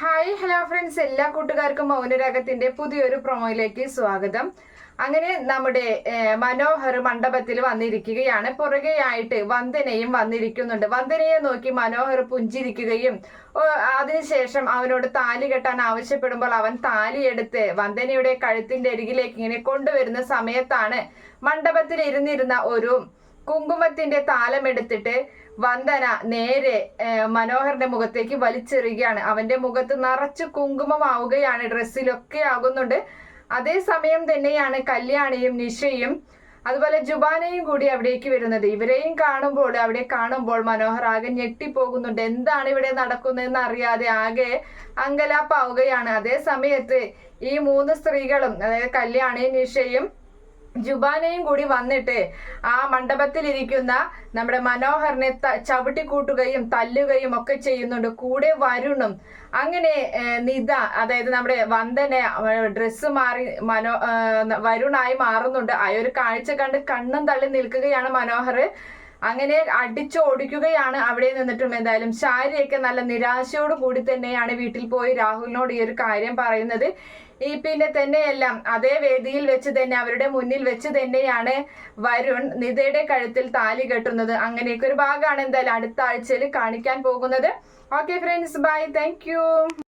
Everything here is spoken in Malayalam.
ഹായ് ഹലോ ഫ്രണ്ട്സ് എല്ലാ കൂട്ടുകാർക്കും മൗനരാഗത്തിന്റെ പുതിയൊരു പ്രൊമോയിലേക്ക് സ്വാഗതം. അങ്ങനെ നമ്മുടെ മനോഹർ മണ്ഡപത്തിൽ വന്നിരിക്കുകയാണ്. പുറകെയായിട്ട് വന്ദനയും വന്നിരിക്കുന്നുണ്ട്. വന്ദനയെ നോക്കി മനോഹർ പുഞ്ചിരിക്കുകയും അതിനുശേഷം അവനോട് താലി കെട്ടാൻ ആവശ്യപ്പെടുമ്പോൾ അവൻ താലി എടുത്ത് വന്ദനയുടെ കഴുത്തിന്റെ അരികിലേക്ക് ഇങ്ങനെ കൊണ്ടുവരുന്ന സമയത്താണ് മണ്ഡപത്തിൽ ഇരുന്നിരുന്ന ഒരു കുങ്കുമത്തിന്റെ താലമെടുത്തിട്ട് വന്ദന നേരെ മനോഹറിന്റെ മുഖത്തേക്ക് വലിച്ചെറിയുകയാണ്. അവന്റെ മുഖത്ത് നിറച്ച് കുങ്കുമമാവുകയാണ്. ഡ്രസ്സിലൊക്കെ ആകുന്നുണ്ട്. അതേസമയം തന്നെയാണ് കല്യാണിയും നിഷയും അതുപോലെ ജുബാനയും കൂടി അവിടേക്ക് വരുന്നത്. ഇവരെയും കാണുമ്പോൾ അവിടെ കാണുമ്പോൾ മനോഹർ ആകെ ഞെട്ടിപ്പോകുന്നുണ്ട്. എന്താണ് ഇവിടെ നടക്കുന്നതെന്ന് അറിയാതെ ആകെ അങ്കലാപ്പാവുകയാണ്. അതേ സമയത്ത് ഈ മൂന്ന് സ്ത്രീകളും അതായത് കല്യാണിയും നിഷയും ജുബാനയും കൂടി വന്നിട്ട് ആ മണ്ഡപത്തിൽ ഇരിക്കുന്ന നമ്മുടെ മനോഹറിനെ ചവിട്ടിക്കൂട്ടുകയും തല്ലുകയും ഒക്കെ ചെയ്യുന്നുണ്ട്. കൂടെ വരുണും. അങ്ങനെ നിത അതായത് നമ്മുടെ വന്ദന ഡ്രസ്സ് മാറി മനോ വരുണായി മാറുന്നുണ്ട്. ആ ഒരു കാഴ്ച കണ്ട് കണ്ണും തള്ളി നിൽക്കുകയാണ് മനോഹർ. അങ്ങനെ അടിച്ചോടിക്കുകയാണ് അവിടെ നിന്നിട്ടും. എന്തായാലും ശാരിയൊക്കെ നല്ല നിരാശയോട് കൂടി തന്നെയാണ് വീട്ടിൽ പോയി രാഹുലിനോട് ഈ ഒരു കാര്യം പറയുന്നത്. ഈ പിന്നെ തന്നെയെല്ലാം അതേ വേദിയിൽ വെച്ച് തന്നെ അവരുടെ മുന്നിൽ വെച്ച് തന്നെയാണ് വരുൺ നിതയുടെ കഴുത്തിൽ താലി കെട്ടുന്നത്. അങ്ങനെയൊക്കെ ഒരു ഭാഗമാണ് എന്തായാലും അടുത്ത ആഴ്ചയിൽ കാണിക്കാൻ പോകുന്നത്. Okay friends bye thank